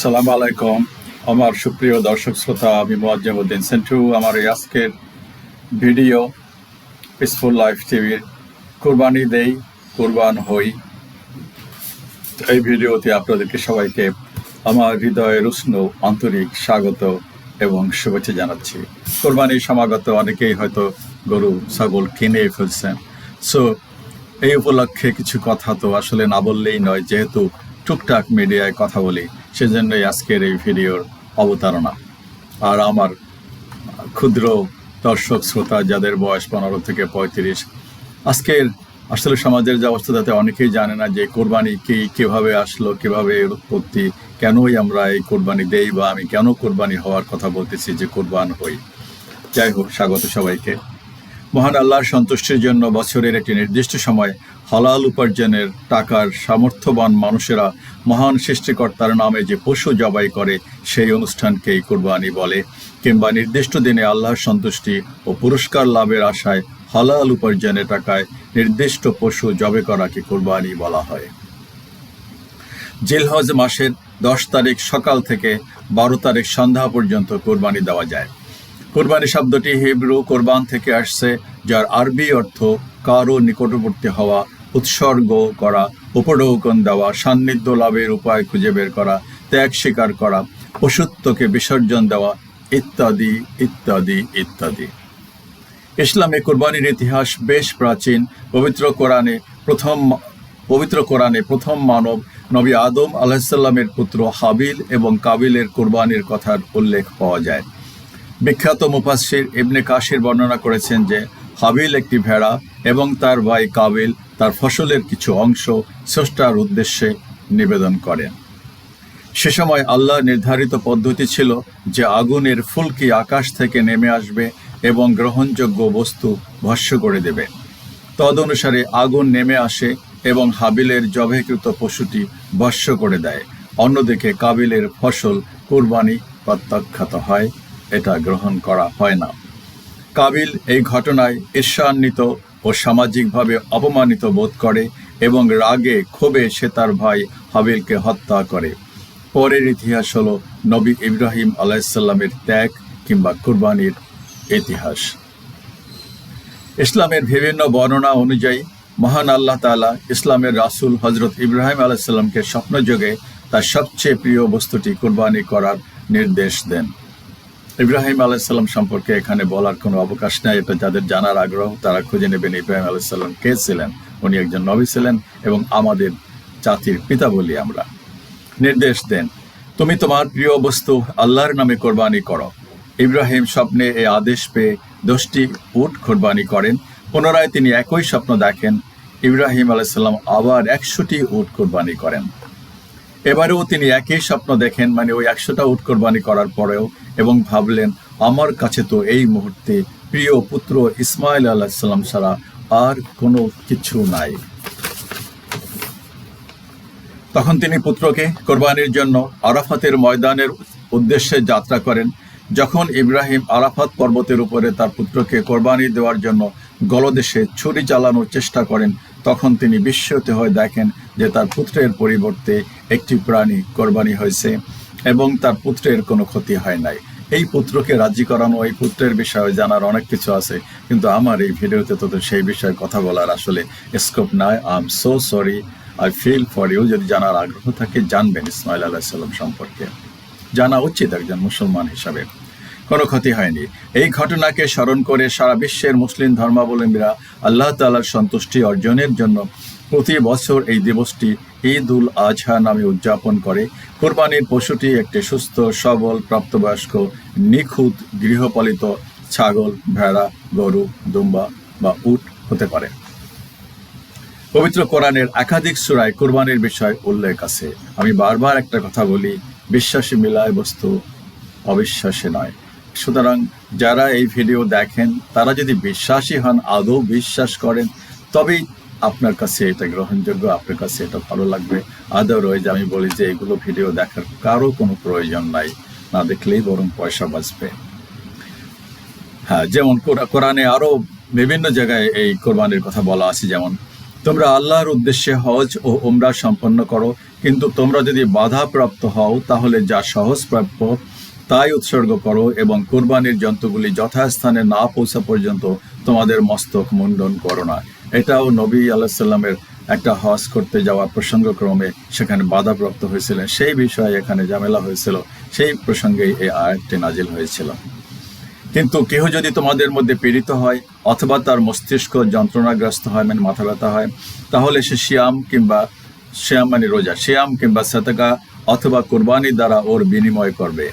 সালাম আলাইকুম। আমার সুপ্রিয় দর্শক শ্রোতা, আমি মোয়াজ্জেমউদ্দিন সেন্টু। আমার এই আজকের ভিডিও পিসফুল লাইফ টিভির কোরবানি দেই, কোরবান হই। এই ভিডিওতে আপনাদেরকে সবাইকে আমার হৃদয়ের উষ্ণ আন্তরিক স্বাগত এবং শুভেচ্ছা জানাচ্ছি। কোরবানি সমাগত অনেকেই হয়তো গরু, ছাগল কিনে ফেলছেন। সো এই উপলক্ষে কিছু কথা তো আসলে না বললেই নয়, যেহেতু টুকটাক মিডিয়ায় কথা বলি। সেজন্যই আজকের এই ভিডিওর অবতারণা। আর আমার ক্ষুদ্র দর্শক, শ্রোতা যাদের বয়স পনেরো থেকে পঁয়ত্রিশ, আজকের আসলে সমাজের যে অবস্থা তাতে অনেকেই জানে না যে কোরবানি কি, কীভাবে আসলো, কীভাবে এর উৎপত্তি, কেনই আমরা এই কোরবানি দেই বা আমি কেন কোরবানি হওয়ার কথা বলতেছি যে কোরবান হই। যাই হোক, স্বাগত সবাইকে। মহান আল্লাহর সন্তুষ্টির জন্য বছরের একটি নির্দিষ্ট সময় হালাল উপার্জনের টাকার সামর্থ্যবান মানুষেরা মহান সৃষ্টিকর্তার নামে যে পশু জবাই করে, সেই অনুষ্ঠানকেই কোরবানি বলে। কিংবা নির্দিষ্ট দিনে আল্লাহর সন্তুষ্টি ও পুরস্কার লাভের আশায় হালাল উপার্জনের টাকায় নির্দিষ্ট পশু জবে করাকে কোরবানি বলা হয়। জেলহজ মাসের দশ তারিখ সকাল থেকে বারো তারিখ সন্ধ্যা পর্যন্ত কোরবানি দেওয়া যায়। কোরবানি শব্দটি হিব্রু কোরবান থেকে আসছে, যার আরবি অর্থ কারও নিকটবর্তী হওয়া, উৎসর্গ করা, উপঢৌকন দেওয়া, সান্নিধ্য লাভের উপায় খুঁজে বের করা, ত্যাগ স্বীকার করা, পশুত্বকে বিসর্জন দেওয়া, ইত্যাদি ইত্যাদি ইত্যাদি। ইসলামে কোরবানির ইতিহাস বেশ প্রাচীন। পবিত্র কোরআনে প্রথম, পবিত্র কোরআনে প্রথম মানব নবী আদম আলাহিসাল্লামের পুত্র হাবিল এবং কাবিলের কোরবানির কথার উল্লেখ পাওয়া যায়। বিখ্যাত মুফাসির ইবনে কাশির বর্ণনা করেছেন যে, হাবিল একটি ভেড়া এবং তার ভাই কাবিল তার ফসলের কিছু অংশ স্রষ্টার উদ্দেশ্যে নিবেদন করেন। সে সময় আল্লাহ নির্ধারিত পদ্ধতি ছিল যে আগুনের ফুলকি আকাশ থেকে নেমে আসবে এবং গ্রহণযোগ্য বস্তু ভস্য করে দেবে। তদনুসারে আগুন নেমে আসে এবং হাবিলের জবেকৃত পশুটি ভস্য করে দেয়। অন্যদিকে কাবিলের ফসল কুরবানি প্রত্যাখ্যাত হয়। এটা গ্রহণ করা হয় না। কাবিল এই ঘটনায় ঈর্ষান্বিত ও সামাজিকভাবে অপমানিত বোধ করে এবং রাগে ক্ষোভে সে তার ভাই হাবিলকে হত্যা করে। পরের ইতিহাস হল নবী ইব্রাহিম আলাইসাল্লামের ত্যাগ কিংবা কুরবানির ইতিহাস। ইসলামের বিভিন্ন বর্ণনা অনুযায়ী মহান আল্লাহ তালা ইসলামের রাসূল হজরত ইব্রাহিম আলাইসাল্লামকে স্বপ্নযোগে তার সবচেয়ে প্রিয় বস্তুটি কোরবানি করার নির্দেশ দেন। ইব্রাহিম আলাইসাল্লাম সম্পর্কে এখানে বলার কোনো অবকাশ নাই। এটা যাদের জানার আগ্রহ, তারা খুঁজে নেবেন ইব্রাহিম আলাইসাল্লাম কে ছিলেন? উনি একজন নবী ছিলেন এবং আমাদের জাতির পিতা বলি আমরা। নির্দেশ দেন, তুমি তোমার প্রিয় বস্তু আল্লাহর নামে কোরবানি করো। ইব্রাহিম স্বপ্নে এই আদেশ পেয়ে দশটি উট কোরবানি করেন। পুনরায় তিনি একই স্বপ্ন দেখেন, ইব্রাহিম আলাইসাল্লাম আবার একশোটি উট কোরবানি করেন। এবারেও তিনি একই স্বপ্ন দেখেন মানে ওই একশোটা উট কোরবানি করার পরেও, এবং ভাবলেন, আমার কাছে তো এই মুহূর্তে প্রিয় পুত্র ইসমাইল আলাহিসাল্লাম ছাড়া আর কোনো কিছু নাই। তখন তিনি পুত্রকে কোরবানির জন্য আরাফাতের ময়দানের উদ্দেশ্যে যাত্রা করেন, যখন ইব্রাহিম আরাফাত পর্বতের উপরে তার পুত্রকে কোরবানি দেওয়ার জন্য গলদেশে ছুরি চালানোর চেষ্টা করেন তখন তিনি বিস্মিত হয়ে দেখেন যে তার পুত্রের পরিবর্তে একটি প্রাণী কোরবানি হয়েছে এবং তার পুত্রের কোনো ক্ষতি হয় নাই। এই পুত্রকে রাজি করানো, এই পুত্রের বিষয়ে জানার অনেক কিছু আছে, কিন্তু আমার এই ভিডিওতে তো সেই বিষয়ে কথা বলার আসলে স্কোপ নাই। I am so sorry I feel for you যদি জানার আগ্রহ থাকে, জানবেন ইসমাইল আলাহ সাল্লাম সম্পর্কে। জানা উচিত একজন মুসলমান হিসাবে। কোনো ক্ষতি হয়নি। এই ঘটনাকে স্মরণ করে সারা বিশ্বের মুসলিম ধর্মাবলম্বীরা আল্লাহ তালার সন্তুষ্টি অর্জনের জন্য প্রতি বছর এই দিবসটি ঈদ উল আজহা নামে উদযাপন করে। কোরবানির পশুটি একটি সুস্থ, সবল, প্রাপ্তবয়স্ক, নিখুঁত, গৃহপালিত ছাগল, ভেড়া, গরু, দুম্বা বা উট হতে পারে। পবিত্র কোরআনের একাধিক সুরায় কোরবানির বিষয় উল্লেখ আছে। আমি বারবার একটা কথা বলি, বিশ্বাসী মিলায় বস্তু অবিশ্বাসী নয়। সুতরাং যারা এই ভিডিও দেখেন, তারা যদি বিশ্বাসী হন, আদৌ বিশ্বাস করেন, তবেই আপনার কাছে এটা গ্রহণযোগ্য, আপনার কাছে এটা ভালো লাগবে। আদারওয়াইজ আমি বলি যে এগুলো ভিডিও দেখার কারও কোনো প্রয়োজন নাই, না দেখলেই বরং পয়সা বাঁচবে। হ্যাঁ যেমন কোরআনে আরও বিভিন্ন জায়গায় এই কোরবানির কথা বলা আছে, যেমন, তোমরা আল্লাহর উদ্দেশ্যে হজ ও উমরা সম্পন্ন করো, কিন্তু তোমরা যদি বাধাপ্রাপ্ত হও, তাহলে যা সহজপ্রাপ্য তাই উৎসর্গ করো এবং কোরবানির জন্তুগুলি যথাস্থানে না পৌঁছা পর্যন্ত তোমাদের মস্তক মুন্ডন করো না। এটাও নবী আল্লাহ সাল্লামের একটা হজ করতে যাওয়া প্রসঙ্গক্রমে সেখানে বাধাপ্রাপ্ত হয়েছিলেন। সেই বিষয়ে এখানে ঝামেলা হয়েছিল। সেই প্রসঙ্গেই এই আয়াতটি নাজিল হয়েছিল। কিন্তু কেহ যদি তোমাদের মধ্যে পীড়িত হয় অথবা তার মস্তিষ্ক যন্ত্রণাগ্রস্ত হয় মানে মাথা ব্যথা হয়, তাহলে সে শিয়াম কিংবা শিয়াম মানে রোজা, শিয়াম কিংবা সাতাকা অথবা কোরবানির দ্বারা ওর বিনিময় করবে।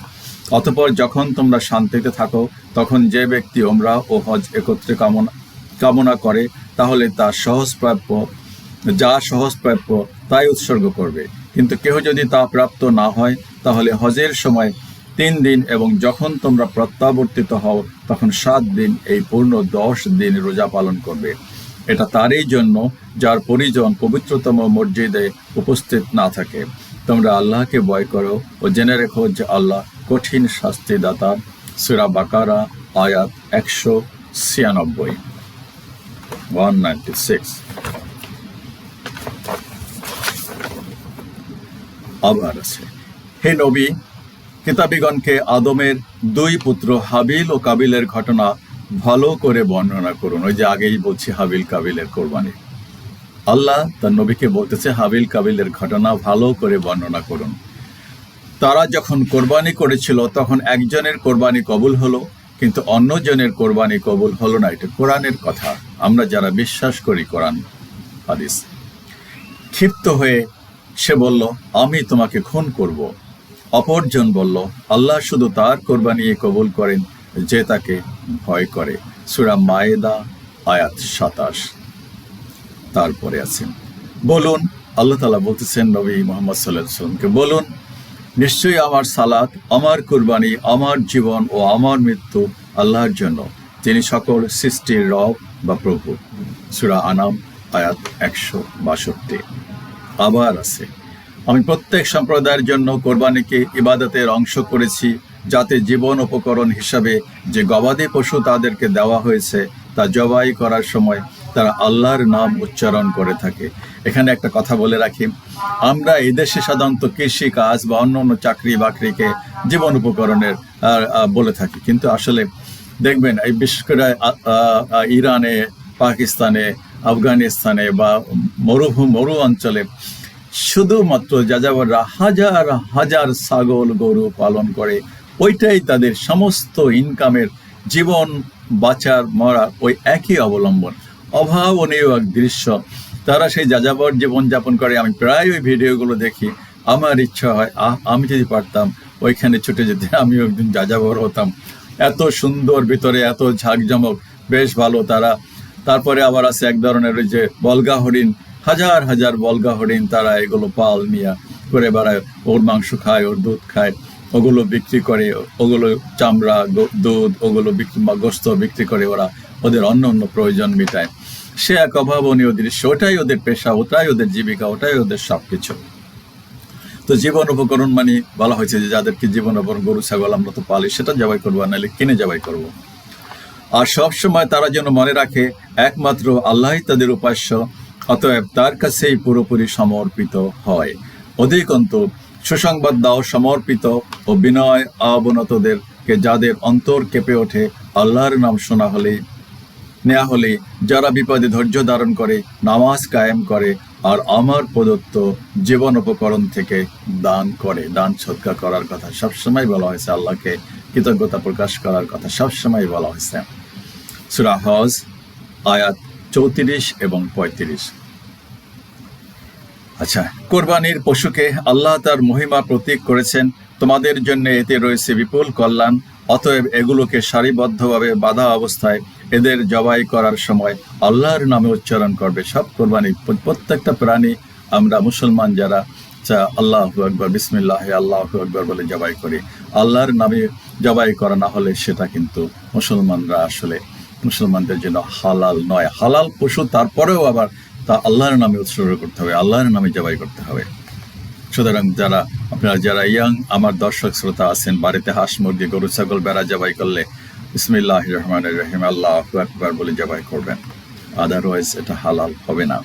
অতপর যখন তোমরা শান্তিতে থাকো, তখন যে ব্যক্তি ওমরা ও হজ একত্রে কামনা কামনা করে, তাহলে তার সহজপ্রাপ্য, যা সহজপ্রাপ্য, তাই উৎসর্গ করবে। কিন্তু কেহ যদি তা প্রাপ্ত না হয়, তাহলে হজের সময় তিন দিন এবং যখন তোমরা প্রত্যাবর্তিত হও, তখন সাত দিন, এই পূর্ণ দশ দিন রোজা পালন করবে। এটা তারই জন্য যার পরিজন পবিত্রতম মসজিদে উপস্থিত না থাকে। তোমরা আল্লাহকে ভয় করো ও জেনে রেখো যে আল্লাহ কঠিন শাস্তিদাতা। সুরা বাকারা, আয়াত একশো ছিয়ানব্বই। One ninety six. আবার আছে। হে নবী, কিতাবিগণকে আদমের দুই পুত্র হাবিল ও কাবিলের ঘটনা ভালো করে বর্ণনা করুন। ওই যে আগেই বলছি হাবিল কাবিলের কোরবানি। আল্লাহ তার নবীকে বলতেছে, হাবিল কাবিলের ঘটনা ভালো করে বর্ণনা করুন। তারা যখন কোরবানি করেছিল, তখন একজনের কোরবানি কবুল হলো, কিন্তু অন্যজনের কোরবানি কবুল হলো না। এটা কোরআনের কথা। আমরা যারা বিশ্বাস করি কোরআন, হাদিস। ক্ষিপ্ত হয়ে সে বলল, আমি তোমাকে খুন করব। অপরজন বলল, আল্লাহ শুধু তার কোরবানি কবুল করেন যে তাকে ভয় করে। সুরা মায়েদা, আয়াত সাতাশ। তারপরে আছেন। বলুন, আল্লাহ তালা বলতেছেন নবী মোহাম্মদ সাল্লাহ সাল্লামকে বলুন, নিশ্চয়ই আমার সালাত, আমার কুরবানি, আমার জীবন ও আমার মৃত্যু আল্লাহর জন্য তিনি সকল সৃষ্টির রব বা প্রভু। সুরা আনাম, আয়াত একশো বাষট্টি। আবার আছে, আমি প্রত্যেক সম্প্রদায়ের জন্য কোরবানিকে ইবাদতের অংশ করেছি, যাতে জীবন উপকরণ হিসাবে যে গবাদি পশু তাদেরকে দেওয়া হয়েছে, তা জবাই করার সময় তারা আল্লাহর নাম উচ্চারণ করে থাকে। এখানে একটা কথা বলে রাখি। আমরা এই দেশে সাধারণত কৃষি কাজ বা অন্য অন্য চাকরি বাকরিকে জীবন উপকরণের বলে থাকি। কিন্তু আসলে দেখবেন, এই বিশেষ করে ইরানে, পাকিস্তানে, আফগানিস্তানে বা মরুভূ, মরু অঞ্চলে শুধুমাত্র যাযাবররা হাজার হাজার ছাগল গরু পালন করে, ওইটাই তাদের সমস্ত ইনকামের জীবন বাঁচার মরা ওই একই অবলম্বন। অভাবনীয় এক দৃশ্য। তারা সেই যাযাবর জীবনযাপন করে। আমি প্রায় ওই ভিডিওগুলো দেখি। আমার ইচ্ছা হয়, আহ, আমি যদি পারতাম, ওইখানে ছুটে যেতে, আমিও একদিন যাযাবর হতাম। এত সুন্দর ভিতরে, এত ঝাঁকজমক, বেশ ভালো তারা। তারপরে আবার আছে এক ধরনের ওই যে বলগা হরিণ। হাজার হাজার বলগা হরিণ তারা এগুলো পাল নিয়ে করে বেড়ায়। ওর মাংস খায়, ওর দুধ খায়। ওগুলো বিক্রি করে, ওগুলো চামড়া দুধ, ওগুলো বিক্রি বা গোস্ত বিক্রি করে ওরা। ওদের অন্য অন্য প্রয়োজন মেটায়। সে এক অভাবনীয় দৃশ্য, ওটাই ওদের পেশা, ওটাই ওদের জীবিকা, ওটাই ওদের সব কিছু তো জীবন উপকরণ মানে বলা হয়েছে যে যাদেরকে জীবন উপকরণ, গরু, ছাগল, আমরা তো পালি, সেটা জবাই করব নাহলে কিনে জবাই করব। আর সব সময় তারা যেন মনে রাখে, একমাত্র আল্লাহ তাদের উপাস্য, অতএব তার কাছেই পুরোপুরি সমর্পিত হয়। অধিকন্ত সুসংবাদ দাও সমর্পিত ও বিনয় অবনতদেরকে যাদের অন্তর কেঁপে ওঠে, আল্লাহর নাম শোনা হলে নেওয়া হলে যারা বিপদে ধৈর্য ধারণ করে, নামাজ কায়েম করে আর আমার প্রদত্ত জীবন উপকরণ থেকে দান করে, দান সৎকার করার কথা সবসময় বলা হয়েছে, আল্লাহকে কৃতজ্ঞতা প্রকাশ করার কথা সবসময় বলা হয়েছে। সুরা হজ, আয়াত চৌত্রিশ এবং পঁয়ত্রিশ। আচ্ছা কোরবানির পশুকে আল্লাহ তার মহিমা প্রতীক করেছেন। তোমাদের জন্য এতে রয়েছে বিপুল কল্যাণ, অতএব এগুলোকে সারিবদ্ধভাবে বাধা অবস্থায় এদের জবাই করার সময় আল্লাহর নামে উচ্চারণ করবে। সব কোরবানি প্রত্যেকটা প্রাণী আমরা মুসলমান যারা আল্লাহ আকবর, বিসমিল্লাহ আল্লাহ আকবর বলে জবাই করি। আল্লাহর নামে জবাই করা না হলে সেটা কিন্তু মুসলমানরা আসলে মুসলমানদের জন্য হালাল নয়। হালাল পশু তারপরেও আবার তা আল্লাহর নামে উৎসর্গ করতে হবে, আল্লাহর নামে জবাই করতে হবে। সুতরাং যারা, আপনারা যারা ইয়াং, আমার দর্শক শ্রোতা আছেন, বাড়িতে হাঁস, মুরগি, গরু, ছাগল বেড়া জবাই করলে ইসমিল্লাহ রহমান রহিম, আল্লাহ আকবর বলে জবাই করবেন। আদারওয়াইজ এটা হালাল হবে না।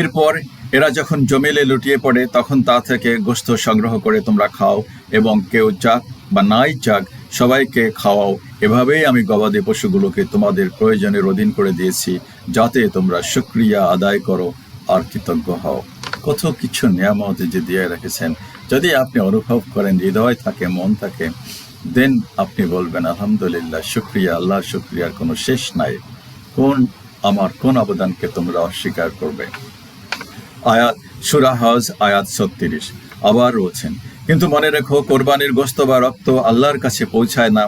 এরপর এরা যখন জমিলে লুটিয়ে পড়ে, তখন তা থেকে গোস্ত সংগ্রহ করে তোমরা খাও এবং কেউ চাক বা নাই চাক সবাইকে খাওয়াও। এভাবেই আমি গবাদি পশুগুলোকে তোমাদের প্রয়োজনের অধীন করে দিয়েছি, যাতে তোমরা সুক্রিয়া আদায় করো আর কৃতজ্ঞ হও। কত কিছু নিয়ামত যে দিয়ে রেখেছেন। যদি আপনি অনুভব করেন, হৃদয় থাকে, মন থাকে দেন আপনি বলবেন, আলহামদুলিল্লাহ, শুক্রিয়া আল্লাহ শুক্রিয়ার কোনো শেষ নাই। কোন, আমার কোন অবদানকে তোমরা অস্বীকার করবে? আয়াত, সুরা হজ, আয়াত ছত্রিশ। আবার রয়েছেন কিন্তু মনে রেখো, কোরবানির গোস্ত বা রক্ত আল্লাহর কাছে পৌঁছায় না।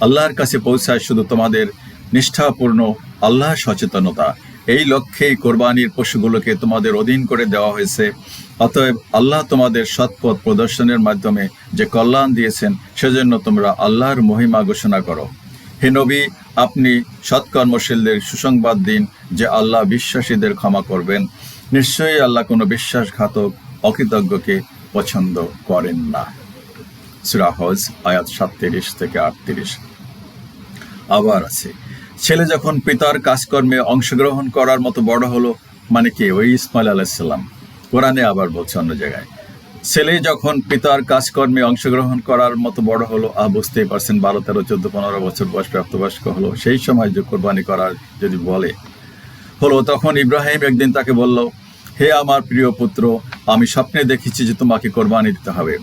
আল্লাহর কাছে পৌঁছায় শুধু তোমাদের নিষ্ঠাপূর্ণ আল্লাহ সচেতনতা। এই লক্ষ্যেই কোরবানির পশুগুলোকে তোমাদের অধীন করে দেওয়া হয়েছে। অতএব আল্লাহ তোমাদের সৎপথ প্রদর্শনের মাধ্যমে যে কল্যাণ দিয়েছেন, সেজন্য তোমরা আল্লাহর মহিমা ঘোষণা করো। হে নবী, আপনি সৎকর্মশীলদের সুসংবাদ দিন যে আল্লাহ বিশ্বাসীদের ক্ষমা করবেন। নিশ্চয়ই আল্লাহ কোনো বিশ্বাসঘাতক, অকৃতজ্ঞকে পছন্দ করেন না। সুরা হজ, আয়াত সাতত্রিশ থেকে আটত্রিশ। আবার আছে। ছেলে যখন পিতার কাজকর্মে অংশগ্রহণ করার মতো বড় হলো মানে কি, ওই ইসমাইল আলাইসাল্লাম কোরআনে আবার বলছে অন্য জায়গায়, ছেলে যখন পিতার কাজকর্মে অংশগ্রহণ করার মতো বড় হলো আহ বুঝতেই পারছেন বারো, তেরো, চোদ্দ, পনেরো বছর বয়স প্রাপ্তবয়স্ক হলো, সেই সময় যে কোরবানি করার যদি বলে, হলো, তখন ইব্রাহিম একদিন তাকে বলল, হে আমার প্রিয় পুত্র, আমি স্বপ্নে দেখেছি যে তোমাকে কোরবানি দিতে হবে।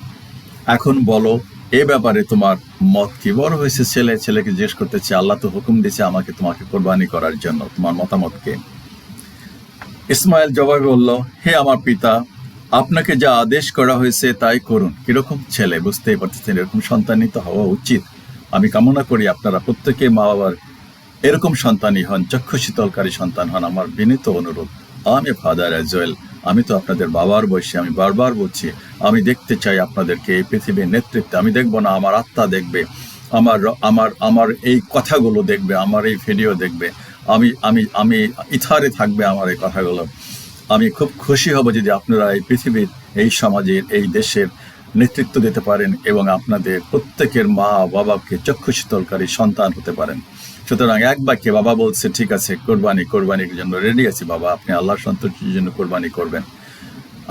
এখন বলো এ ব্যাপারে তোমার মত কি? বড় হয়েছে ছেলে, ছেলেকে জিজ্ঞেস করতেছে, আল্লাহ তো হুকুম দিয়েছে আমাকে তোমাকে কোরবানি করার জন্য। তোমার মতামতকে ইসমাইল জবাবে বলল, হে আমার পিতা, আপনাকে যা আদেশ করা হয়েছে তাই করুন। কীরকম ছেলে, বুঝতেই পারতেছেন, এরকম সন্তানই তো হওয়া উচিত। আমি কামনা করি আপনারা প্রত্যেকে মা বাবার এরকম সন্তানই হন চক্ষু শীতলকারী সন্তান হন। আমার বিনীত অনুরোধ, আমি ফাদার অ্যাজওয়েল আমি তো আপনাদের বাবার বয়সী, আমি বারবার বলছি, আমি দেখতে চাই আপনাদেরকে এই পৃথিবীর নেতৃত্বে। আমি দেখব না, আমার আত্মা দেখবে, আমার আমার আমার এই কথাগুলো দেখবে, আমার এই ভিডিও দেখবে। আমি আমি আমি ইথারে থাকবে আমার এই কথাগুলো। আমি খুব খুশি হব যদি আপনারা এই পৃথিবীর, এই সমাজের, এই দেশের নেতৃত্ব দিতে পারেন এবং আপনাদের প্রত্যেকের মা বাবাকে চক্ষু শীতলকারী সন্তান হতে পারেন। সুতরাং এক বাক্যে বাবা বলছে, ঠিক আছে, কোরবানি, কোরবানির জন্য রেডি আছি বাবা, আপনি আল্লাহর সন্তুষ্টির জন্য কোরবানি করবেন।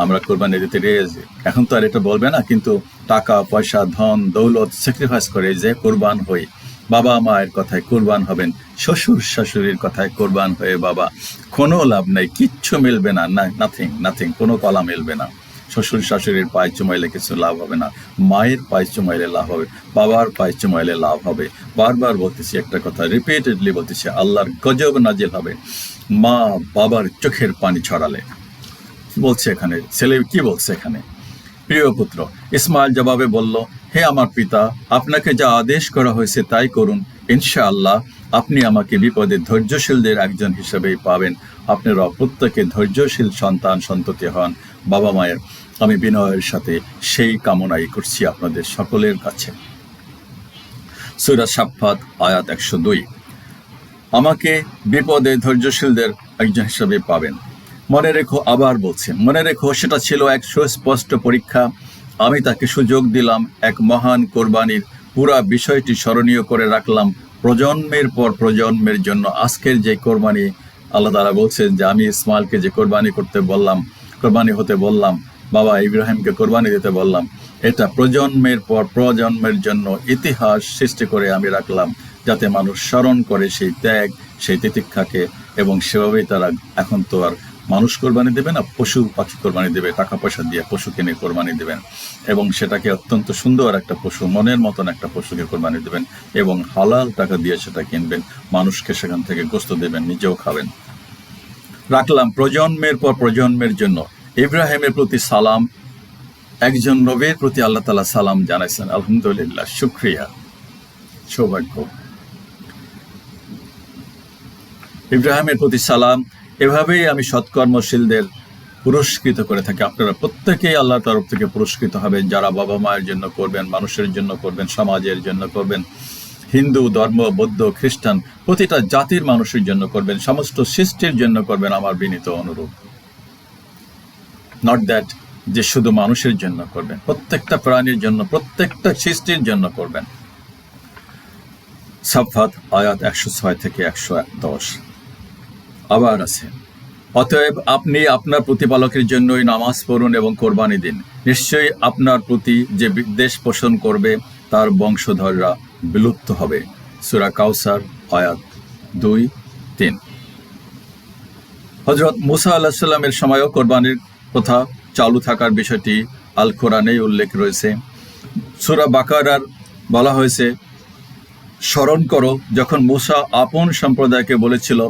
আমরা কোরবানি দিতে রেডি আছি। এখন তো আর এটা বলবে না, কিন্তু টাকা, পয়সা, ধন, দৌলত স্যাক্রিফাইস করে যে কোরবান হই। বাবা মায়ের কথায় কোরবান হবেন, শ্বশুর শাশুড়ির কথায় কোরবান হয়ে বাবা। কোনো লাভ নেই, কিচ্ছু মিলবে না নাথিং নাথিং কোনো কলা মিলবে না। শ্বশুর শাশুড়ির পায়ে চুমাইলে কিছু লাভ হবে না, মায়ের পায়ে চুমাইলে লাভ হবে, বাবার পায়ে চুমাইলে লাভ হবে। বারবার বলতেছি একটা কথা রিপিটেডলি বলতেছি, আল্লাহর গজব নাজিল হবে। মা বাবার চোখের পানি ছড়ালে। বলছে এখানে, ছেলে কি বলছে এখানে? প্রিয় পুত্র, ইসমাইল জবাবে বলল, হে আমার পিতা, আপনাকে যা আদেশ করা হয়েছে তাই করুন। ইনশাআল্লাহ, আপনি আমাকে বিপদে ধৈর্যশীলদের একজন হিসেবেই পাবেন। আপনারা প্রত্যেকে ধৈর্যশীল সন্তান সন্ততি হন। বাবা মায়ের আমি বিনয়ের সাথে সেই কামনাই করছি আপনাদের সকলের কাছে। সুরা সাফাত আয়াত একশো দুই। আমাকে বিপদে ধৈর্যশীলদের একজন হিসেবে পাবেন। মনে রেখো, আবার বলছে, মনে রেখো, সেটা ছিল এক সুস্পষ্ট পরীক্ষা। আমি তাকে সুযোগ দিলাম, এক মহান কোরবানির পুরা বিষয়টি স্মরণীয় করে রাখলাম। প্রজন্মের পর প্রজন্মের জন্য আজকের যে কোরবানি, আল্লাহ তালা বলছেন যে, আমি ইসমাইলকে যে কোরবানি করতে বললাম, কোরবানি হতে বললাম বাবা ইব্রাহিমকে কোরবানি দিতে বললাম। এটা প্রজন্মের পর প্রজন্মের জন্য ইতিহাস সৃষ্টি করে আমি রাখলাম, যাতে মানুষ স্মরণ করে সেই ত্যাগ, সেই তিতিক্ষাকে এবং সেভাবেই তারা এখন তো আর মানুষ কোরবানি দেবে না, পশু পাখি কোরবানি দেবে, টাকা পয়সা দিয়ে পশু কিনে কোরবানি দেবেন। এবং সেটাকে অত্যন্ত সুন্দর একটা পশু, মনের মতন একটা পশুকে কোরবানি দেবেন এবং হালাল টাকা দিয়ে সেটা কিনবেন, মানুষকে সেখান থেকে গোস্ত দেবেন, নিজেও খাবেন। রাখলাম প্রজন্মের পর প্রজন্মের জন্য ইব্রাহিমের প্রতি সালাম, একজন নবীর প্রতি আল্লাহ তালা সালাম জানাইছেন। আলহামদুলিল্লাহ, শুক্রিয়া, সৌভাগ্য। ইব্রাহিমের প্রতি সালাম, এভাবেই আমি সৎকর্মশীলদের পুরস্কৃত করে থাকি। আপনারা প্রত্যেকেই আল্লাহর তরফ থেকে পুরস্কৃত হবেন। যারা বাবা মায়ের জন্য করবেন, মানুষের জন্য করবেন, সমাজের জন্য করবেন, হিন্দু, ধর্ম, বৌদ্ধ, খ্রিস্টান, প্রতিটা জাতির মানুষের জন্য করবেন, সমস্ত সৃষ্টির জন্য করবেন আমার বিনীত অনুরোধ। নট দ্যাট যে শুধু মানুষের জন্য করবেন, প্রত্যেকটা প্রাণীর জন্য, প্রত্যেকটা সৃষ্টির জন্য করবেন। সাফাত আয়াত একশো ছয় থেকে একশো দশ। আবার আছে, অতএব আপনি আপনার প্রতিপালকের জন্যই নামাজ পড়ুন এবং কোরবানি দিন। নিশ্চয়ই আপনার প্রতি যে বিদ্বেষ পোষণ করবে, তার বংশধররা বিলুপ্ত হবে। সুরা কাউসার, আয়াত দুই, তিন। হজরত মুসা আল্লাহ সাল্লামের সময়ও কোরবানির প্রথা চালু থাকার বিষয়টি আল কোরআনেই উল্লেখ রয়েছে। সুরা বাকারার বলা হয়েছে, স্মরণ করো, যখন মুসা আপন সম্প্রদায়কে বলেছিল,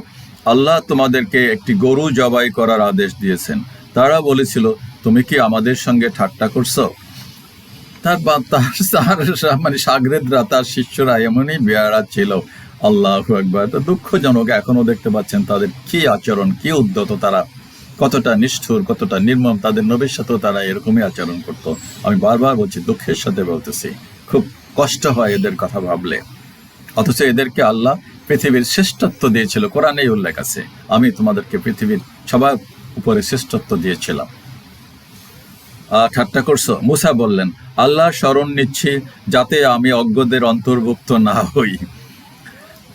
আল্লাহ তোমাদেরকে একটি গরু জবাই করার আদেশ দিয়েছেন। তারা বলেছিল, তুমি কি আমাদের সঙ্গে ঠাট্টা করছ? তার তার তার মানে সাগরেদরা, তার শিষ্যরা এমনই বেয়ারা ছিল। আল্লাহ একবার দুঃখজনক, এখনও দেখতে পাচ্ছেন তাদের কি আচরণ, কি উদ্যত তারা। কতটা নিষ্ঠুর, কতটা নির্মম, তাদের নবীর সাথেও তারা এরকমই আচরণ করত। আমি বারবার বলছি, দুঃখের সাথে বলতেছি, খুব কষ্ট হয় এদের কথা ভাবলে। অথচ এদেরকে আল্লাহ পৃথিবীর শ্রেষ্ঠত্ব দিয়েছিল, কোরআনেই উল্লেখ আছে। আমি তোমাদেরকে পৃথিবীর সবার উপরে শ্রেষ্ঠত্ব দিয়েছিলাম। ঠাট্টা করছ? মুসা বললেন আল্লাহ স্মরণ নিচ্ছি যাতে আমি অজ্ঞদের অন্তর্ভুক্ত না হই।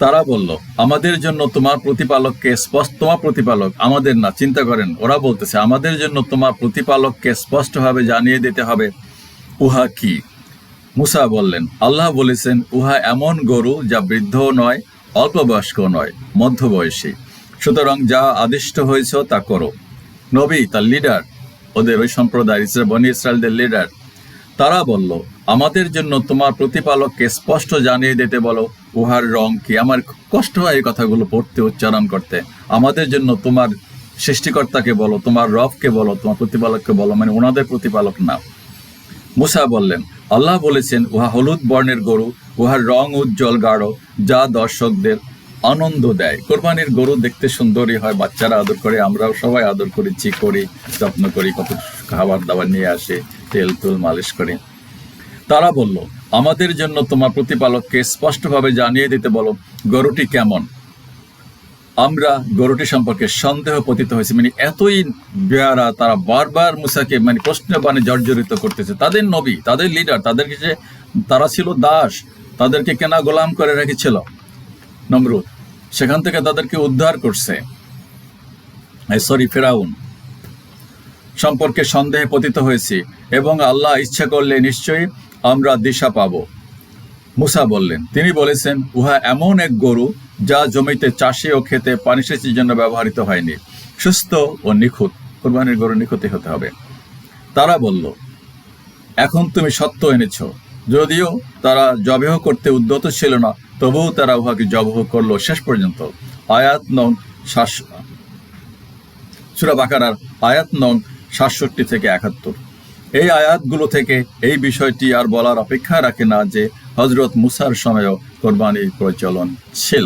তারা বলল, আমাদের জন্য তোমার প্রতিপালককে স্পষ্ট তোমার প্রতিপালক, আমাদের না, চিন্তা করেন, ওরা বলতেছে, আমাদের জন্য তোমার প্রতিপালককে স্পষ্টভাবে জানিয়ে দিতে হবে, উহা কি? মুসা বললেন, আল্লাহ বলেছেন, উহা এমন গরু যা বৃদ্ধও নয় অল্প বয়স্ক নয়, মধ্যবয়সী। সুতরাং যা আদিষ্ট হয়েছ তা করো। নবী তার লিডার ওদের ওই সম্প্রদায় বনি ইসরায়েলদের লিডার তারা বলল আমাদের জন্য তোমার প্রতিপালককে স্পষ্ট জানিয়ে দিতে বলো, উহার রং কি? আমার কষ্ট হয় এই কথাগুলো পড়তে, উচ্চারণ করতে। আমাদের জন্য তোমার সৃষ্টিকর্তাকে বলো, তোমার রবকে বলো, তোমার প্রতিপালককে বলো মানে ওনাদের প্রতিপালক না। মুসা বললেন, আল্লাহ বলেছেন, উহা হলুদ বর্ণের গরু, উহার রং উজ্জ্বল গাঢ়, যা দর্শকদের আনন্দ দেয়। কোরবানির গরু দেখতে সুন্দরই হয়, বাচ্চারা আদর করে, আমরাও সবাই আদর করেছি, করি, যত্ন করি, কত খাবার দাবার নিয়ে আসে তেল তুল মালিশ করে। তারা বলল, আমাদের জন্য তোমার প্রতিপালককে স্পষ্টভাবে জানিয়ে দিতে বলো, গরুটি কেমন? আমরা গরুটি সম্পর্কে সন্দেহ পতিত হয়েছে মানে এতই বেয়ারা তারা বারবার মুসাকে মানে প্রশ্ন বানে জর্জরিত করতেছে। তাদের নবী, তাদের লিডার তাদেরকে যে তারা ছিল দাস, তাদেরকে কেনা গোলাম করে রেখেছিল, নমরুদ। সেখান থেকে তাদেরকে উদ্ধার করছে। সরি, ফেরাউন। সম্পর্কে সন্দেহে পতিত হয়েছি এবং আল্লাহ ইচ্ছা করলে নিশ্চয়ই আমরা দিশা পাব। মুসা বললেন, তিনি বলেছেন, উহা এমন এক গরু যা জমিতে চাষে ও খেতে পানি সেচের জন্য ব্যবহৃত হয়নি। সুস্থ ও নিখুঁত, কোরবানির গরু নিখুঁতই হতে হবে। তারা বলল, এখন তুমি সত্য এনেছ, যদিও তারা জবেহ করতে উদ্যত ছিল না, তবুও তারা উহাকে জবহ করল শেষ পর্যন্ত। আয়াত নং শ্বাস সুরা বাকারার আয়াত নং সাতষট্টি থেকে একাত্তর। এই আয়াতগুলো থেকে এই বিষয়টি আর বলার অপেক্ষা রাখে না যে হজরত মুসার সময়ও কোরবানির প্রচলন ছিল।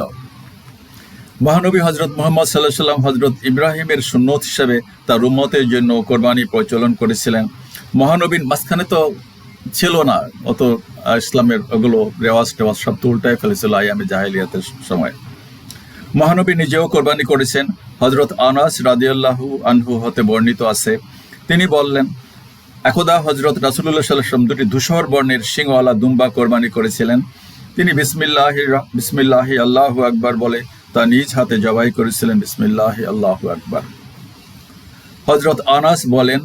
মহানবী হজরত মোহাম্মদ সাল্লাহ সাল্লাম হজরত ইব্রাহিমের সুন্নত হিসেবে তার উম্মতের জন্য কোরবানি প্রচলন করেছিলেন। মহানবীর মাঝখানে তো ছিল না, অত ইসলামের ওগুলো রেওয়াজ টেওয়াজ সব তো উল্টায় ফেলেছিল আয়ামে জাহেলিয়াতের সময়। মহানবী নিজেও কোরবানি করেছেন। হজরত আনাস রাদিয়াল্লাহু আনহু হতে বর্ণিত আছে। তিনি বললেন একদা হজরত রাসুল্লাহ সাল্লাম দুটি ধূসর বর্ণের সিংওয়ালা দুম্বা কোরবানি করেছিলেন। তিনি বিসমিল্লাহ বিসমিল্লাহ আল্লাহু আকবার বলে তা নিজ হাতে জবাই করেছিলেন, বিসমিল্লাহ আল্লাহু আকবার। হজরত আনাস বলেন,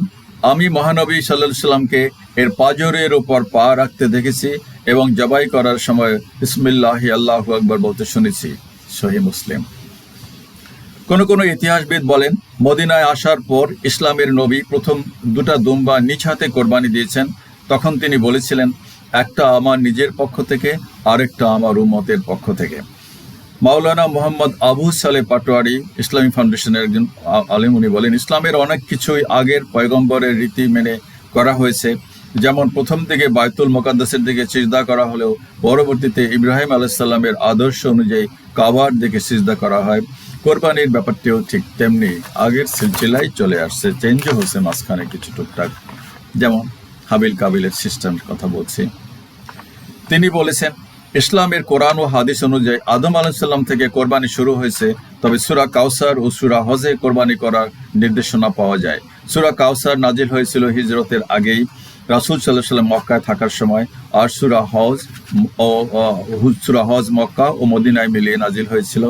আমি মহানবী সাল্লাহ সাল্লামকে এর পাজরের ওপর পা রাখতে দেখেছি এবং জবাই করার সময় বিসমিল্লাহ আল্লাহ আকবর বলতে শুনেছি। সহি মুসলিম। কোন কোন ইতিহাসবিদ বলেন মদিনায় আসার পর ইসলামের নবী প্রথম দুটা দুম্বা নিজ হাতে কোরবানি দিয়েছেন। তখন তিনি বলেছিলেন, একটা আমার নিজের পক্ষ থেকে, আরেকটা আমার উম্মতের পক্ষ থেকে। মাওলানা মোহাম্মদ আবু সালে পাটোয়ারি ইসলামী ফাউন্ডেশনের একজন আলিম, উনি বলেন, ইসলামের অনেক কিছুই আগের পয়গম্বরের রীতি মেনে করা হয়েছে। যেমন প্রথম দিকে বায়তুল মোকাদ্দাসের দিকে সিজদা করা হলেও পরবর্তীতে ইব্রাহিম আলাইসাল্লামের আদর্শ অনুযায়ী কাবার দিকে সিজদা করা হয়। কোরবানির ব্যাপারটিও ঠিক তেমনি আগের সিলসিলাই চলে আসছে। চেঞ্জও হয়েছে মাঝখানে কিছু টুকটাক। যেমন হাবিল কাবিলের সিস্টেমের কথা বলছি। তিনি বলেছেন, ইসলামের কোরআন ও হাদিস অনুযায়ী আদম আলাইসাল্লাম থেকে কোরবানি শুরু হয়েছে, তবে সুরা কাউসার ও সুরা হজে কোরবানি করার নির্দেশনা পাওয়া যায়। সুরা কাউসার নাজিল হয়েছিল হিজরতের আগেই। রাসুল সাল্লাহ সাল্লাম মক্কায় থাকার সময় আর সুরা হজ ও, সুরা হজ মক্কা ও মদিনায় মিলিয়ে নাজিল হয়েছিল।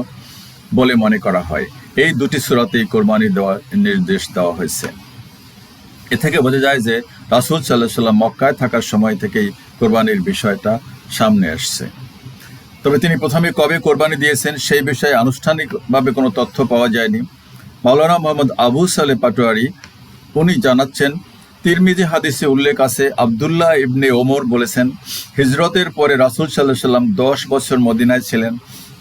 বলে মনে করা হয়। এই দুটি সুরাতেই কোরবানি দেওয়ার নির্দেশ দেওয়া হয়েছে। এ থেকে বোঝা যায় যে রাসুল সাল্লাহ সাল্লাম মক্কায় থাকার সময় থেকেই কোরবানির বিষয়টা সামনে আসছে। তবে তিনি প্রথমে কবে কোরবানি দিয়েছেন সেই বিষয়ে আনুষ্ঠানিকভাবে কোনো তথ্য পাওয়া যায়নি। মাওলানা মোহাম্মদ আবু সালে পাটোয়ারি, উনি জানাচ্ছেন, তিরমিজি হাদিসে উল্লেখ আছে, আবদুল্লাহ ইবনে ওমর বলেছেন, হিজরতের পরে রাসুল সাল্লাহ সাল্লাম দশ বছর মদিনায় ছিলেন।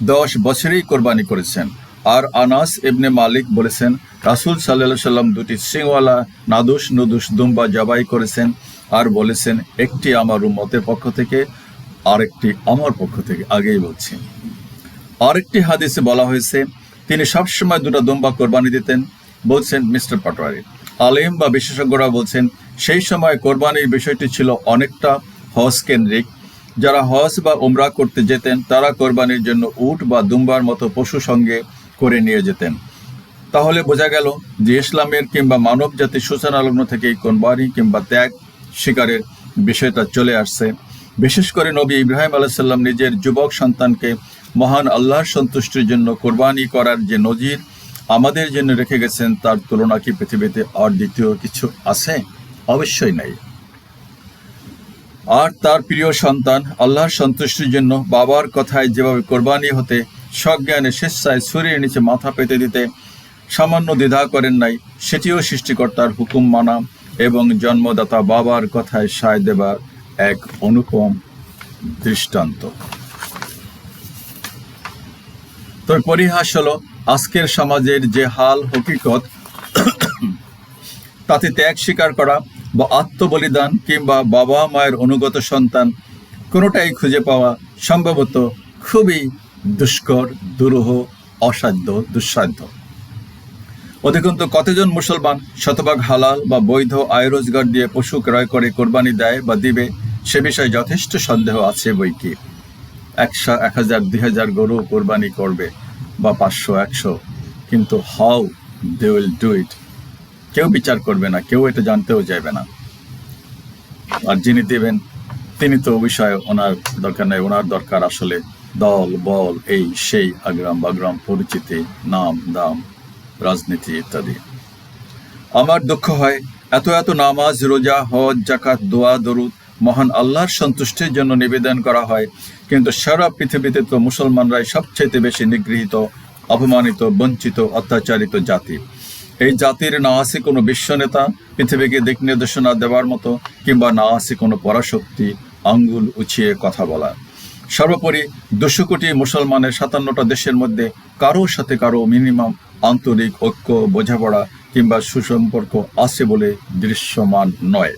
দশ বছরেই কোরবানি করেছেন। আর আনাস ইবনে মালিক বলেছেন, রাসুল সাল্লাহ সাল্লাম দুটি সিংওয়ালা নাদুস নুদুস দুম্বা জবাই করেছেন আর বলেছেন, একটি আমার উম্মতের পক্ষ থেকে, আরেকটি আমার পক্ষ থেকে। আগেই বলছি। আরেকটি হাদিসে বলা হয়েছে, তিনি সবসময় দুটো দুম্বা কোরবানি দিতেন, বলছেন মিস্টার পাটোয়ারি। আলেম বা বিশেষজ্ঞরা বলছেন, সেই সময় কোরবানির বিষয়টি ছিল অনেকটা হজ কেন্দ্রিক যারা হজ বা উমরা করতে যেতেন, তারা কোরবানির জন্য উট বা দুম্বার মতো পশু সঙ্গে করে নিয়ে যেতেন। তাহলে বোঝা গেল যে ইসলামের কিংবা মানব জাতির সূচনা লগ্ন থেকেই কোরবানি কিংবা ত্যাগ শিকারের বিষয়টা চলে আসছে। বিশেষ করে নবী ইব্রাহিম আলাইসাল্লাম নিজের যুবক সন্তানকে মহান আল্লাহর সন্তুষ্টির জন্য কোরবানি করার যে নজির আমাদের জন্য রেখে গেছেন, তার তুলনা কি পৃথিবীতে আর দ্বিতীয় কিছু আছে? অবশ্যই নাই। আর তার প্রিয় সন্তান আল্লাহর সন্তুষ্টির জন্য বাবার কথায় যেভাবে কোরবানি হতে, সজ্ঞানে স্বেচ্ছায় শরীরের নিচে মাথা পেতে দিতে সামান্য দ্বিধা করেন নাই, সেটিও সৃষ্টিকর্তার হুকুম মানা এবং জন্মদাতা বাবার কথায় সায় দেবার এক অনুপম দৃষ্টান্ত। তবে পরিহাস হলো, আজকের সমাজের যে হাল, হকিকত, তাতে ত্যাগ স্বীকার করা বা আত্মবলিদান কিংবা বাবা মায়ের অনুগত সন্তান, কোনোটাই খুঁজে পাওয়া সম্ভবত খুবই দুষ্কর, দুরূহ, অসাধ্য, দুঃসাধ্য। অধিকন্তু কতজন মুসলমান শতভাগ হালাল বা বৈধ আয় রোজগার দিয়ে পশু ক্রয় করে কোরবানি দেয় বা দিবে, সে বিষয়ে যথেষ্ট সন্দেহ আছে বই কি? একশো, এক হাজার, দুই হাজার গরু কোরবানি করবে বা পাঁচশো, একশো। কিন্তু how they will do it. কেউ বিচার করবে না, কেউ এটা জানতেও যাবে না। আর যিনি দেবেন, তিনি তো বিষয়ে ওনার দরকার নেই। ওনার দরকার আসলে দল, বল, এই, সেই, আগ্রাম, বাগ্রাম, পরিচিতি, নাম, দাম, রাজনীতি ইত্যাদি। আমার দুঃখ হয়, এত এত নামাজ, রোজা, হজ জাকাত দোয়া, দরুদ মহান আল্লাহর সন্তুষ্টির জন্য নিবেদন করা হয়। কিন্তু সারা পৃথিবীতে তো মুসলমানরাই সবচেয়ে বেশি নিগৃহীত, অপমানিত, বঞ্চিত, অত্যাচারিত জাতি। এই জাতির না আছে কোনো বিশ্বনেতা, পৃথিবীকে দিক নির্দেশনা দেওয়ার মতো কিংবা না আছে কোনো পরাশক্তি, আঙ্গুল উছিয়ে কথা বলা। সর্বোপরি দুশো কোটি মুসলমানের সাতান্নটা দেশের মধ্যে কারও সাথে কারও মিনিমাম আন্তরিক ঐক্য, বোঝাপড়া কিংবা সুসম্পর্ক আছে বলে দৃশ্যমান নয়।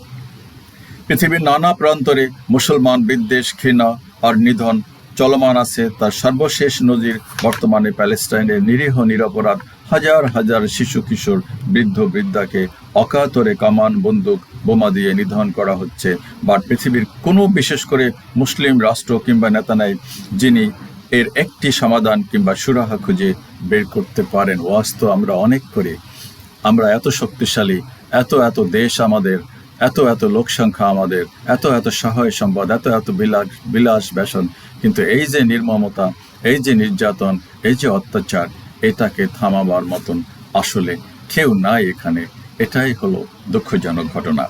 পৃথিবীর নানা প্রান্তরে মুসলমান বিদ্বেষ, ঘৃণা আর নিধন চলমান আছে তার সর্বশেষ নজির বর্তমানে প্যালেস্টাইনের নিরীহ, নিরপরাধ হাজার হাজার শিশু কিশোর, বৃদ্ধ বৃদ্ধাকে অকাতরে কামান, বন্দুক, বোমা দিয়ে নিধন করা হচ্ছে। বা পৃথিবীর কোনো বিশেষ করে মুসলিম রাষ্ট্র কিংবা নেতা নাই, যিনি এর একটি সমাধান কিংবা সুরাহা খুঁজে বের করতে পারেন। ওয়াজ তো আমরা অনেক করি। আমরা এত শক্তিশালী, এত এত দেশ আমাদের, এত এত লোক সংখ্যা আমাদের, এত এত সহায় সম্পদ, এত এত বিলাস বিলাস বেসন কিন্তু এই যে নির্মমতা, এই যে নির্যাতন, এই যে অত্যাচার এটাকে থামাবার মতন আসলে কেউ নাই এখানে। এটাই হলো দুঃখজনক ঘটনা।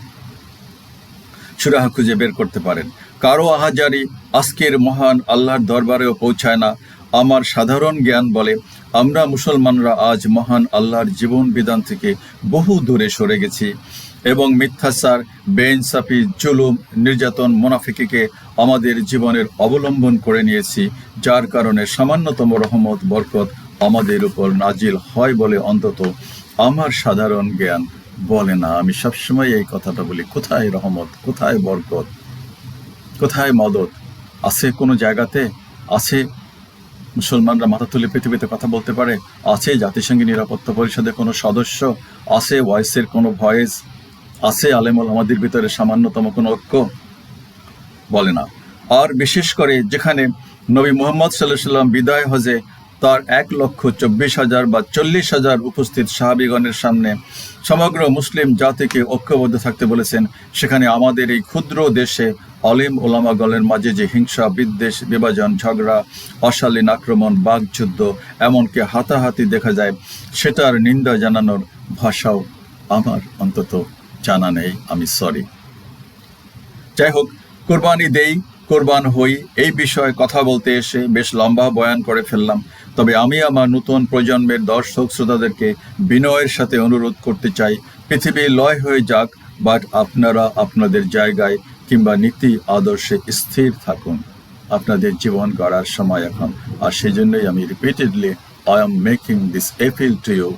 সুরাহা খুঁজে বের করতে পারেন। কারও আহাজারি আজকের মহান আল্লাহর দরবারেও পৌঁছায় না। আমার সাধারণ জ্ঞান বলে, আমরা মুসলমানরা আজ মহান আল্লাহর জীবন বিধান থেকে বহু দূরে সরে গেছি এবং মিথ্যাচার, বেইনসাফি, জুলুম, নির্যাতন, মোনাফিকিকে আমাদের জীবনের অবলম্বন করে নিয়েছি, যার কারণে সামান্যতম রহমত, বরকত আমাদের উপর নাজিল হয় বলে অন্তত আমার সাধারণ জ্ঞান বলে না। আমি সবসময় এই কথাটা বলি, কোথায় রহমত, কোথায় বরকত, কোথায় মদত? আছে কোনো জায়গাতে? আছে? মুসলমানরা মাথা তুলে পৃথিবীতে কথা বলতে পারে? আছে জাতিসংঘের নিরাপত্তা পরিষদের কোনো সদস্য? আছে ভয়েসের কোনো ভয়েস? আছে আলেমল আমাদের ভিতরে সামান্যতম কোনো ঐক্য? বলে না। আর বিশেষ করে যেখানে নবী মোহাম্মদ সাল্লাহ সাল্লাম বিদায় হজে তার এক লক্ষ চব্বিশ হাজার বা চল্লিশ হাজার উপস্থিত সাহাবিগণের সামনে। সমগ্র মুসলিম জাতিকে ঐক্যবদ্ধ থাকতে বলেছেন। সেখানে আমাদের এই ক্ষুদ্র দেশে অলিম ওলামাগলের মাঝে যে হিংসা, বিদ্বেষ, বিভাজন, ঝগড়া, অশালীন আক্রমণ বাঘযুদ্ধ এমনকি হাতাহাতি দেখা যায়, সেটার নিন্দা জানানোর ভাষাও আমার অন্তত জানা নেই। আমি সরি যাই হোক, কোরবানি দেই কোরবান হই, এই বিষয়ে কথা বলতে এসে বেশ লম্বা বয়ান করে ফেললাম। তবে আমি আমার নতুন প্রজন্মের দর্শক শ্রোতাদেরকে বিনয়ের সাথে অনুরোধ করতে চাই, পৃথিবী লয় হয়ে যাক, বাট আপনারা আপনাদের জায়গায় কিংবা নীতি আদর্শে স্থির থাকুন। আপনাদের জীবন গড়ার সময় এখন। আর সেজন্যই আমি repeatedly I am making this appeal to you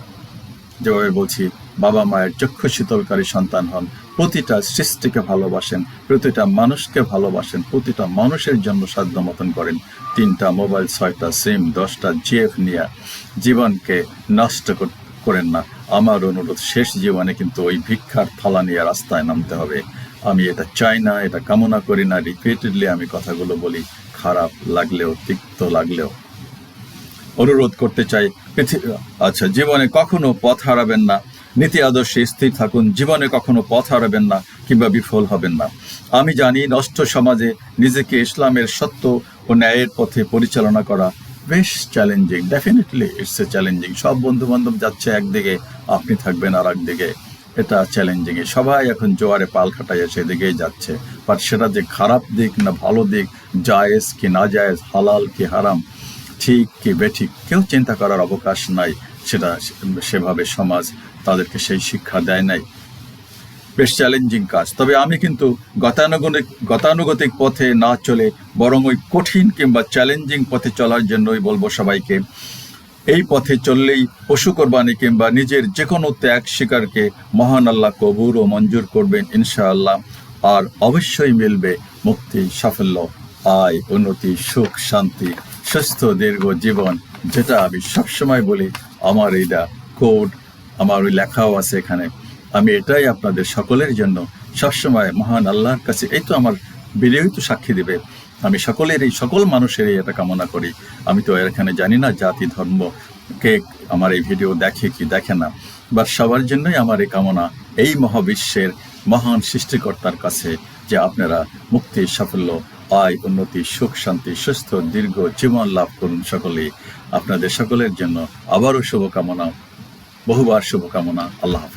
যেভাবে বলছি, বাবা মায়ের চক্ষু শীতলকারী সন্তান হন। প্রতিটা সৃষ্টিকে ভালোবাসেন, প্রতিটা মানুষকে ভালোবাসেন, প্রতিটা মানুষের জন্য সাধ্য মতন করেন। তিনটা মোবাইল, ছয়টা সিম, দশটা জিএফ নিয়ে জীবনকে নষ্ট করেন না। আমার অনুরোধ, শেষ জীবনে কিন্তু ওই ভিক্ষার থালা নিয়ে রাস্তায় নামতে হবে। আমি এটা চাই না, এটা কামনা করি না। রিপিটেডলি আমি কথাগুলো বলি, খারাপ লাগলেও, তিক্ত লাগলেও। অনুরোধ করতে চাই আচ্ছা জীবনে কখনো পথ হারাবেন না। নীতি আদর্শে স্থির থাকুন, জীবনে কখনো পথ হারাবেন না কিংবা বিফল হবেন না। আমি জানি নষ্ট সমাজে নিজেকে ইসলামের সত্য ও ন্যায়ের পথে পরিচালনা করা বেশ challenging definitely it's a challenging সব বন্ধু বান্ধব যাচ্ছে একদিকে, আপনি থাকবেন আর একদিকে। এটা চ্যালেঞ্জিং সবাই এখন জোয়ারে পাল খাটাইয়া সেদিকেই যাচ্ছে। বাট সেটা যে খারাপ দিক না ভালো দিক, জায়েজ কি না জায়েজ, হালাল কি হারাম, ঠিক কি বেঠিক, কেউ চিন্তা করার অবকাশ নাই। সেটা সেভাবে সমাজ তাদেরকে সেই শিক্ষা দেয় নাই। বেশ চ্যালেঞ্জিং কাজ। তবে আমি কিন্তু গতানুগতিক গতানুগতিক পথে না চলে বরং ওই কঠিন কিংবা চ্যালেঞ্জিং পথে চলার জন্যই বলব সবাইকে, এই পথে চললেই পশু কোরবানি কিংবা নিজের যে কোনো ত্যাগ শিকারকে মহান আল্লাহ কবুর ও মঞ্জুর করবেন ইনশাআল্লাহ। আর অবশ্যই মিলবে মুক্তি, সাফল্য, আয়, উন্নতি, সুখ, শান্তি, সুস্থ, দীর্ঘ জীবন, যেটা আমি সবসময় বলি, আমার এইটা কোড আমার ওই লেখাও আছে এখানে। আমি এটাই আপনাদের সকলের জন্য সবসময় মহান আল্লাহর কাছে এই তো আমার ভিডিওই তো সাক্ষী দেবে। আমি সকলের এই সকল মানুষেরই এটা কামনা করি। আমি তো এখানে জানি না জাতি, ধর্ম, কে আমার এই ভিডিও দেখে কি দেখে না। বা সবার জন্যই আমার এই কামনা এই মহাবিশ্বের মহান সৃষ্টিকর্তার কাছে যে আপনারা মুক্তি, সাফল্য, আয়, উন্নতি, সুখ, শান্তি, সুস্থ, দীর্ঘ জীবন লাভ করুন সকলেই। আপনাদের সকলের জন্য আবারও শুভকামনা। বহুবার শুভকামনা আল্লাহ হাফেজ।